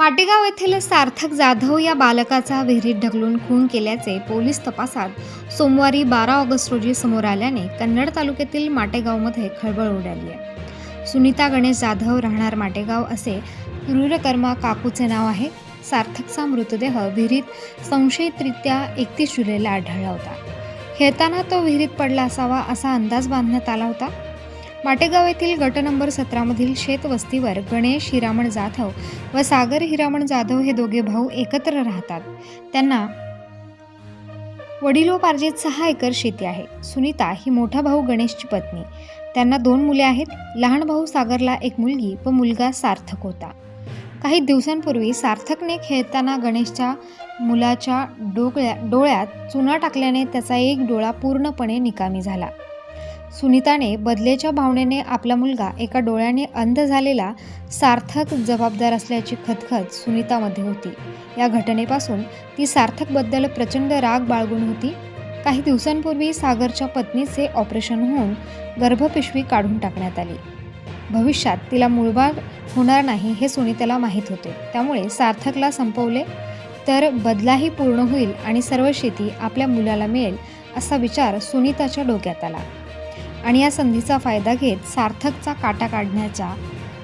माटेगाव येथील सार्थक जाधव या बालकाचा विहिरीत ढकलून खून केल्याचे पोलीस तपासात सोमवारी बारा ऑगस्ट रोजी समोर आल्याने कन्नड तालुक्यातील माटेगावमध्ये खळबळ उडाली आहे. सुनीता गणेश जाधव राहणार माटेगाव असे क्रूरकर्मा काकूचे नाव आहे. सार्थकचा मृतदेह विहिरीत संशयितरित्या एकतीस जुलैला आढळला होता. खेळताना तो विहिरीत पडला असावा असा अंदाज बांधण्यात आला होता. माटेगाव येथील गट नंबर सतरामधील शेतवस्तीवर गणेश हिरामण जाधव व सागर हिरामण जाधव हे दोघे भाऊ एकत्र राहतात. त्यांना वडिलोपार्जित सहा एकर शेती आहे. सुनीता ही मोठा भाऊ गणेशची पत्नी. त्यांना दोन मुले आहेत. लहान भाऊ सागरला एक मुलगी व मुलगा सार्थक होता. काही दिवसांपूर्वी सार्थकने खेळताना गणेशच्या मुलाच्या डोकळ्या डोळ्यात चुना टाकल्याने त्याचा एक डोळा पूर्णपणे निकामी झाला. सुनीताने बदलेच्या भावनेने आपला मुलगा एका डोळ्याने अंध झालेला सार्थक जबाबदार असल्याची खतखत सुनीतामध्ये होती. या घटनेपासून ती सार्थकबद्दल प्रचंड राग बाळगून होती. काही दिवसांपूर्वी सागरच्या पत्नीचे ऑपरेशन होऊन गर्भपिशवी काढून टाकण्यात आली. भविष्यात तिला मूळबाग होणार नाही हे सुनीताला माहीत होते. त्यामुळे सार्थकला संपवले तर बदलाही पूर्ण होईल आणि सर्व शेती आपल्या मुलाला मिळेल असा विचार सुनीताच्या डोक्यात आला. आणि या संधीचा फायदा घेत सार्थकचा काटा काढण्याच्या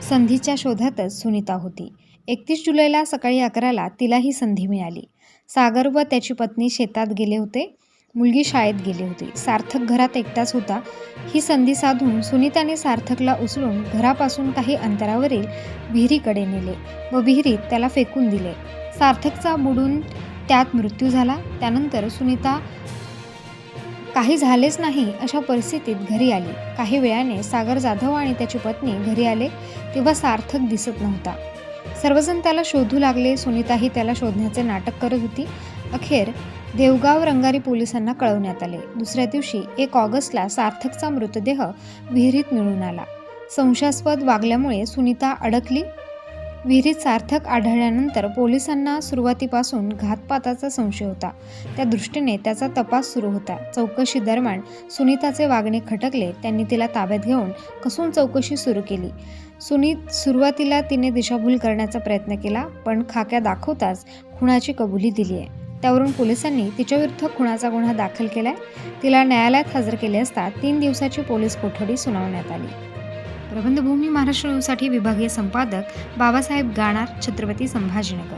संधीच्या शोधातच सुनीता होती. एकतीस जुलैला सकाळी अकराला तिला ही संधी मिळाली. सागर व त्याची पत्नी शेतात गेले होते. मुलगी शाळेत गेली होती. सार्थक घरात एकटाच होता. ही संधी साधून सुनीताने सार्थकला उचलून घरापासून काही अंतरावरील विहिरीकडे नेले व विहिरीत त्याला फेकून दिले. सार्थकचा बुडून त्यात मृत्यू झाला. त्यानंतर सुनीता काही झालेच नाही अशा परिस्थितीत घरी आली. काही वेळाने सागर जाधव आणि त्याची पत्नी घरी आले तेव्हा सार्थक दिसत नव्हता. सर्वजण त्याला शोधू लागले. सुनीताही त्याला शोधण्याचे नाटक करत होती. अखेर देवगाव रंगारी पोलिसांना कळवण्यात आले. दुसऱ्या दिवशी एक ऑगस्टला सार्थकचा मृतदेह विहिरीत मिळून आला. संशयास्पद वागल्यामुळे सुनीता अडकली विहिरीत सार्थक आढळल्यानंतर पोलिसांना सुरुवातीपासून घातपाताचा संशय होता. त्या दृष्टीने त्याचा तपास सुरू होता. चौकशी दरम्यान सुनीताचे वागणे खटकले. त्यांनी तिला ताब्यात घेऊन कसून चौकशी सुरू केली. सुनीत सुरुवातीला तिने दिशाभूल करण्याचा प्रयत्न केला पण खाक्या दाखवताच खुणाची कबुली दिली आहे त्यावरून पोलिसांनी तिच्याविरुद्ध खुणाचा गुन्हा दाखल केलाय. तिला न्यायालयात हजर केले असता तीन दिवसाची पोलीस कोठडी सुनावण्यात आली. प्रबंधभूमी महाराष्ट्र न्यूजसाठी विभागीय संपादक बाबासाहेब गाणार छत्रपती संभाजीनगर.